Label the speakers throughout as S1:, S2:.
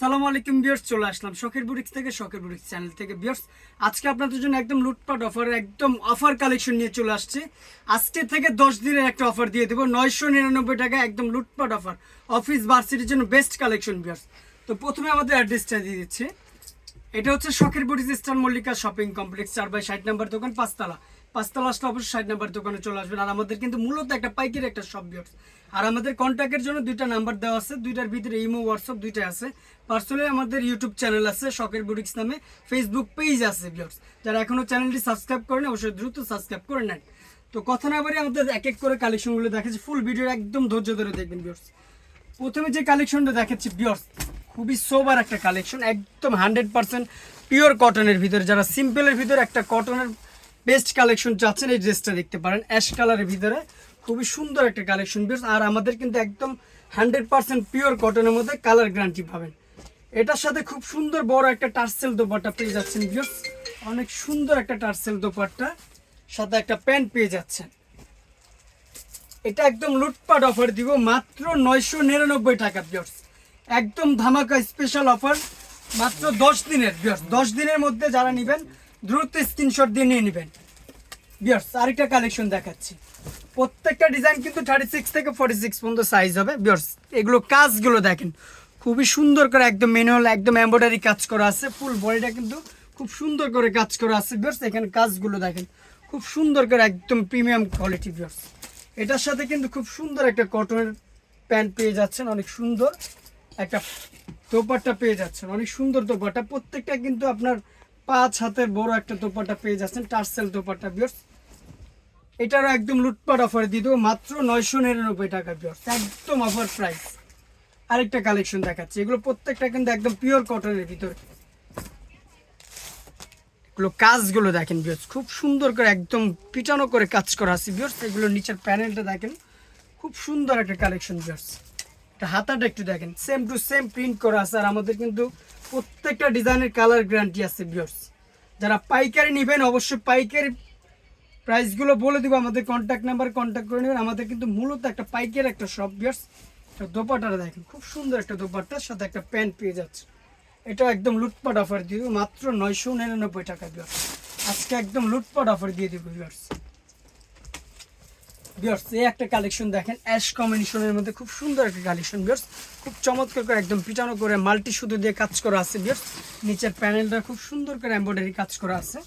S1: সালাম আলাইকুম বিয়ার্স চলে আসলাম শখের বুটিক্স থেকে, শখের বুটিক্স চ্যানেল থেকে। বিয়ার্স আজকে আপনাদের জন্য একদম লুটপাট অফার একদম অফার কালেকশন নিয়ে চলে আসছে। আজকে থেকে দশ দিনের একটা অফার দিয়ে দেবো, নয়শো নিরানব্বই টাকা একদম লুটপাট অফার অফিস ভার্সিটির জন্য বেস্ট কালেকশন বিয়ার্স তো প্রথমে আমাদের অ্যাড্রেসটা দিয়ে দিচ্ছে। এটা হচ্ছে শখের boutiques Eastern Mallika shopping complex চার বাই ষাট নাম্বার দোকান, পাঁচতলা। পাঁচতলা আসলে অবশ্যই ষাট নাম্বার দোকানে চলে আসবেন। আর আমাদের কিন্তু মূলত একটা পাইকারি একটা শপ বিয়ার্স আর আমাদের কন্ট্যাক্টের জন্য দুইটা নাম্বার দেওয়া আছে, দুইটার ভিতরে ইমো হোয়াটসঅ্যাপ দুইটা আছে। পার্সোনালি আমাদের ইউটিউব চ্যানেল আছে শখের বুটিক্স নামে। ফেসবুক পেজ আছে বিয়ার্স যারা এখনও চ্যানেলটি সাবস্ক্রাইব করেন, অবশ্যই দ্রুত সাবস্ক্রাইব করে নেন। তো কথা না বাড়ি আমাদের এক এক করে কালেকশনগুলো দেখাচ্ছি। ফুল ভিডিও একদম ধৈর্য ধরে দেখবেন বিয়ার্স প্রথমে যে কালেকশনটা দেখাচ্ছি বিয়ার্স খুবই সোবার একটা কালেকশন একদম হান্ড্রেড পার্সেন্ট পিওর কটনের ভিতরে। যারা সিম্পলের ভিতরে একটা কটনের বেস্ট কালেকশন চাচ্ছেন, এই ড্রেসটা দেখতে পারেন অ্যাশ কালারের ভিতরে। খুবই সুন্দর একটা কালেকশন বিয়ার্স আর আমাদের কিন্তু একদম হান্ড্রেড পার্সেন্ট পিওর কটনের মধ্যে কালার গ্যারান্টি পাবেন। এটার সাথে খুব সুন্দর বড় একটা টার্সেল দোপাট্টা পেয়ে যাচ্ছেন বিয়ার্স অনেক সুন্দর একটা টার্সেল দোপাট্টা, সাথে একটা প্যান্ট পেয়ে যাচ্ছেন। এটা একদম লুটপাট অফার দিব, মাত্র নয়শো নিরানব্বই টাকা বিয়ার্স একদম ধামাকা স্পেশাল অফার মাত্র দশ দিনের বিয়ার্স দশ দিনের মধ্যে যারা নেবেন, দ্রুত স্ক্রিনশট দিয়ে নিয়ে নেবেন। বিয়ার্স আরেকটা কালেকশন দেখাচ্ছি। প্রত্যেকটা ডিজাইন কিন্তু থার্টি সিক্স থেকে ফর্টি সিক্স পর্যন্ত সাইজ হবে। বিয়ার্স এগুলো কাজগুলো দেখেন। খুবই সুন্দর করে একদম ম্যানুয়াল একদম এম্ব্রয়ডারি কাজ করা আছে। ফুল বডিটা কিন্তু খুব সুন্দর করে কাজ করা আছে। বিয়ার্স এখানে কাজগুলো দেখেন। খুব সুন্দর করে একদম প্রিমিয়াম কোয়ালিটি বিয়ার্স এটার সাথে কিন্তু খুব সুন্দর একটা কটনের প্যান্ট পেয়ে যাচ্ছেন। অনেক সুন্দর একটা দোপাট্টা পেয়ে যাচ্ছেন। অনেক সুন্দর দোপাট্টা। প্রত্যেকটা কিন্তু আপনার পাঁচ হাতের বড় একটা দোপাট্টা পেয়ে যাচ্ছেন। টার্সেল দোপাট্টা বিয়ার্স এটারও একদম লুটপাট অফার দিয়ে দেবো। মাত্র নয়শো নিরানব্বই টাকা বিয়ার্স একদম অফার প্রাইস আরেকটা কালেকশন দেখাচ্ছে। এগুলো প্রত্যেকটা কিন্তু একদম পিওর কটনের ভিতরে। এগুলো কাজগুলো দেখেন বিয়ার্স খুব সুন্দর করে একদম পিটানো করে কাজ করা আছে বিয়ার্স এগুলো নিচের প্যানেলটা দেখেন। খুব সুন্দর একটা কালেকশন বিয়ার্স এটা হাতাটা একটু দেখেন। সেম টু সেম প্রিন্ট করা আছে আর আমাদের কিন্তু প্রত্যেকটা ডিজাইনের কালার গ্যারান্টি আছে বিয়ার্স যারা পাইকারি নেবেন, অবশ্যই পাইকারি প্রাইসগুলো বলে দিব, আমাদের কন্ট্যাক্ট নাম্বার কন্ট্যাক্ট করে নেবেন। আমাদের কিন্তু মূলত একটা পাইকের একটা শপ বিয়ার্স দোপাটাটা দেখেন, খুব সুন্দর একটা দোপাট্টার, সাথে একটা প্যান্ট পেয়ে যাচ্ছে। এটা একদম লুটপাট অফার দিয়ে মাত্র নয়শো নিরানব্বই টাকা বিয়ার্স আজকে একদম লুটপাট অফার দিয়ে দেবো বিয়ার্স বিয়ার্স এই একটা কালেকশন দেখেন অ্যাশ কম্বিনেশনের মধ্যে খুব সুন্দর একটা কালেকশন বিয়ার্স খুব চমৎকার করে, একদম পিটানো করে মাল্টি সুতো দিয়ে কাজ করা আছে বিয়ার্স নিচের প্যানেলটা খুব সুন্দর করে এমব্রয়ডারি কাজ করা আছে।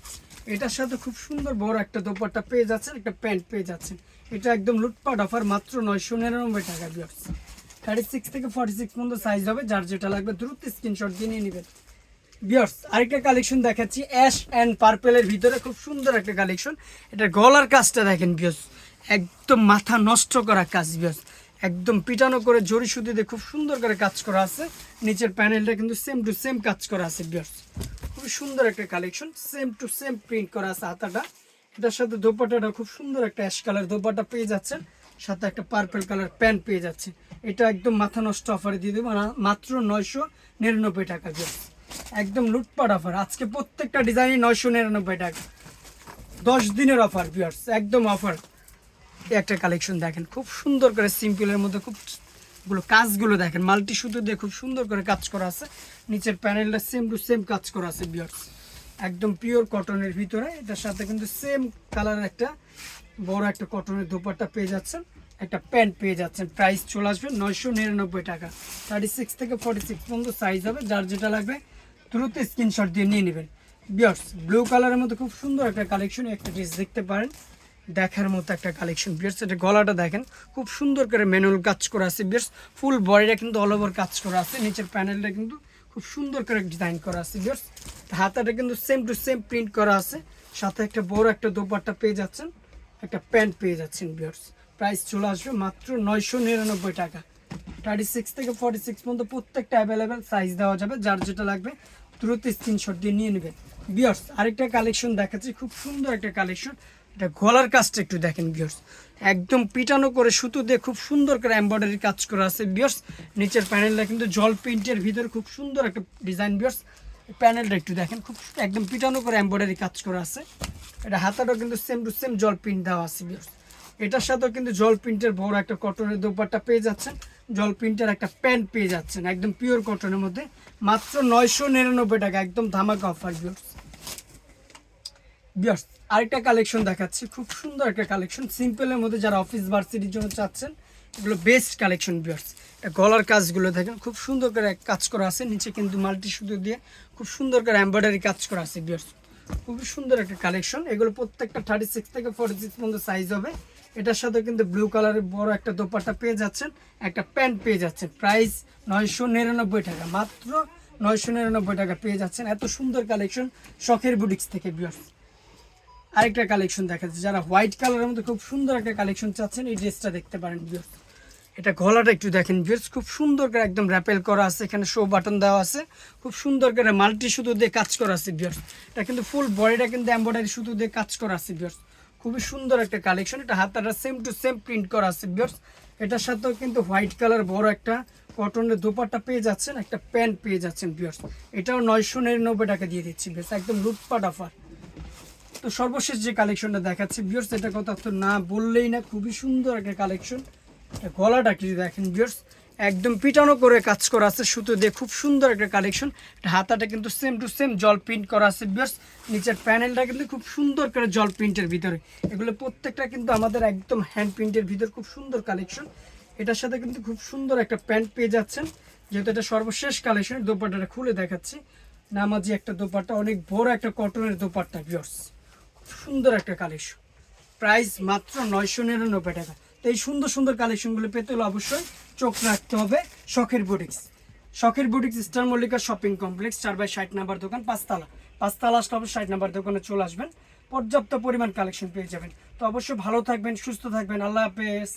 S1: এটার সাথে খুব সুন্দর বড় একটা দোপাট্টা পেয়ে যাচ্ছেন, একটা প্যান্ট পেয়ে যাচ্ছেন। এটা একদম লুটপাট অফার মাত্র নয়শো নিরানব্বই টাকা বিয়ার্স থার্টি সিক্স থেকে ফর্টি সিক্স পর্যন্ত সাইজ হবে, যার যেটা লাগবে দ্রুত স্ক্রিনশট দিয়ে নিয়ে নেবেন। বিয়ার্স আরেকটা কালেকশন দেখাচ্ছি অ্যাশ অ্যান্ড পার্পেলের ভিতরে, খুব সুন্দর একটা কালেকশন এটা গলার কাজটা দেখেন বিয়ার্স একদম মাথা নষ্ট করা কাজ বিয়ার্স একদম পিটানো করে জড়ি সুতি দিয়ে খুব সুন্দর করে কাজ করা আছে। নিচের প্যানেলটা কিন্তু সেম টু সেম কাজ করা আছে বিয়ার্স খুব সুন্দর একটা collection same to same print করা আছে হাতাটা। এটার সাথে দোপাটাটা খুব সুন্দর একটা অ্যাশ কালার দোপাটা পেয়ে যাচ্ছেন সাথে একটা পার্পল কালার প্যান্ট পেয়ে যাচ্ছে। এটা একদম মাথা নষ্ট অফারে দিয়ে দেবো মাত্র নয়শো নিরানব্বই টাকা দিয়ে। একদম লুটপাট অফার আজকে প্রত্যেকটা ডিজাইনই নয়শো নিরানব্বই টাকা। দশ দিনের অফার বিয়ার্স একদম অফার একটা কালেকশন দেখেন, খুব সুন্দর করে সিম্পলের মধ্যে, খুব গুলো কাজগুলো দেখেন, মাল্টি সুতো দিয়ে খুব সুন্দর করে কাজ করা আছে। নিচের প্যানেলটা সেম টু সেম কাজ করা আছে বিয়ার্স একদম পিওর কটনের ভিতরে। এটার সাথে কিন্তু সেম কালারের একটা বড় একটা কটনের দোপাট্টা পেয়ে যাচ্ছেন। একটা প্যান্ট পেয়ে যাচ্ছেন। প্রাইস চলে আসবে নয়শো নিরানব্বই টাকা। থার্টি সিক্স থেকে ফর্টি সিক্স পর্যন্ত সাইজ হবে। যার যেটা লাগবে, দ্রুত স্ক্রিনশট দিয়ে নিয়ে নেবেন। বিয়ার্স ব্লু কালারের মধ্যে খুব সুন্দর একটা কালেকশন একটা ড্রেস দেখতে পারেন। দেখার মতো একটা কালেকশন বিয়ার্স এটা গলাটা দেখেন, খুব সুন্দর করে ম্যানুয়াল কাজ করা আছে বিয়ার্স ফুল বডিটা কিন্তু অল ওভার কাজ করা আছে, নিচের প্যানেলটা কিন্তু খুব সুন্দর করে ডিজাইন করা আছে বিয়ার্স হাতাটা কিন্তু সেম টু সেম প্রিন্ট করা আছে, সাথে একটা বড় একটা দোপাট্টা পেয়ে যাচ্ছেন, একটা প্যান্ট পেয়ে যাচ্ছেন বিয়ার্স প্রাইস চলে আসবে মাত্র নয়শো নিরানব্বই টাকা। থার্টি সিক্স থেকে ফর্টি সিক্স পর্যন্ত প্রত্যেকটা অ্যাভেলেবেল সাইজ দেওয়া যাবে, যার যেটা লাগবে দ্রুত স্ক্রিনশট দিয়ে নিয়ে নেবেন। বিয়ার্স আরেকটা কালেকশন দেখাচ্ছি, খুব সুন্দর একটা কালেকশন এটা গলার কাজটা একটু দেখেন বিয়ার্স একদম পিটানো করে সুতো দিয়ে খুব সুন্দর করে এমব্রয়ডারি কাজ করা আছে বিয়ার্স নিচের প্যানেলটা কিন্তু জল প্রিন্টের ভিতরে খুব সুন্দর একটা ডিজাইন বিয়ার্স প্যানেলটা একটু দেখেন, খুব একদম পিটানো করে এমব্রয়ডারি কাজ করা আছে। এটা হাতাটাও কিন্তু সেম টু সেম জল প্রিন্ট দেওয়া আছে বিয়ার্স এটার সাথেও কিন্তু জল প্রিন্টের বড় একটা কটনের দোপাট্টা পেয়ে যাচ্ছেন। জল প্রিন্টের একটা প্যান্ট পেয়ে যাচ্ছেন, একদম পিওর কটনের মধ্যে। মাত্র নয়শো নিরানব্বই টাকা, একদম ধামাকা অফার ভিউর্স আরেকটা কালেকশন দেখাচ্ছি। খুব সুন্দর একটা কালেকশন সিম্পলের মধ্যে যারা অফিস ভার্সিটির জন্য চাচ্ছেন, এগুলো বেস্ট কালেকশন বিয়ার্স গলার কাজগুলো দেখেন, খুব সুন্দর করে কাজ করা আছে। নিচে কিন্তু মাল্টি সুতো দিয়ে খুব সুন্দর করে এমব্রয়ডারি কাজ করা আছে বিয়ার্স খুবই সুন্দর একটা কালেকশন এগুলো প্রত্যেকটা থার্টি সিক্স থেকে ফোর্টি সিক্স পর্যন্ত সাইজ হবে। এটার সাথে কিন্তু ব্লু কালারের বড় একটা দোপাট্টা পেয়ে যাচ্ছেন। একটা প্যান্ট পেয়ে যাচ্ছেন। প্রাইস নয়শো নিরানব্বই টাকা। মাত্র নয়শো নিরানব্বই টাকা পেয়ে যাচ্ছেন। এত সুন্দর কালেকশন শখের বুটিক্স থেকে বিয়ার্স আরেকটা কালেকশন দেখা যাচ্ছে যারা হোয়াইট কালারের মধ্যে খুব সুন্দর একটা কালেকশন চাচ্ছেন, এই ড্রেসটা দেখতে পারেন এটা গলাটা একটু দেখেন ভিউয়ার্স খুব সুন্দর করে একদম র্যাপেল করা আছে, এখানে শো বাটন দেওয়া আছে। খুব সুন্দর করে মাল্টি সুতো দিয়ে কাজ করা আছে ভিউয়ার্স এটা কিন্তু ফুল বডিটা কিন্তু এমব্রয়ডারি সুতো দিয়ে কাজ করা আছে ভিউয়ার্স খুবই সুন্দর একটা কালেকশন এটা হাতাটা সেম টু সেম প্রিন্ট করা আছে ভিউয়ার্স এটার সাথেও কিন্তু হোয়াইট কালার বড় একটা কটনের দোপাট্টা পেয়ে যাচ্ছেন, একটা প্যান্ট পেয়ে যাচ্ছেন ভিউয়ার্স এটাও নয়শো নিরানব্বই টাকা দিয়ে দিচ্ছি বেশ একদম লুটপাট অফার তো সর্বশেষ যে কালেকশনটা দেখাচ্ছি বিয়ার্স এটা কথা তো না বললেই না, খুবই সুন্দর একটা কালেকশন গলাটা কি দেখেন বিয়ার্স একদম পিটানো করে কাজ করা আছে, সুতো দিয়ে খুব সুন্দর একটা কালেকশন হাতাটা কিন্তু সেম টু সেম জল প্রিন্ট করা আছে বিয়ার্স নিচের প্যানেলটা কিন্তু খুব সুন্দর করে জল প্রিন্টের ভিতরে। এগুলো প্রত্যেকটা কিন্তু আমাদের একদম হ্যান্ড প্রিন্টের ভিতর খুব সুন্দর কালেকশন এটার সাথে কিন্তু খুব সুন্দর একটা প্যান্ট পেয়ে যাচ্ছেন। যেহেতু এটা সর্বশেষ কালেকশন দোপাট্টাটা খুলে দেখাচ্ছি। নামাজি একটা দোপাট্টা, অনেক বড় একটা কটনের দোপাট্টা বিয়ার্স সুন্দর একটা কালেকশন প্রাইস মাত্র নয়শো নিরানব্বই টাকা। তো এই সুন্দর সুন্দর কালেকশনগুলো পেতে হলে অবশ্যই চোখ রাখতে হবে শখের বুটিক্স শখের boutiques star Mallika shopping complex, চার বাই ষাট নাম্বার দোকান, পাঁচতলা। পাঁচতলা আসলে অবশ্যই ষাট নাম্বার দোকানে চলে আসবেন। পর্যাপ্ত পরিমাণ কালেকশন পেয়ে যাবেন। তো অবশ্যই ভালো থাকবেন, সুস্থ থাকবেন। আল্লাহ হাফেজ।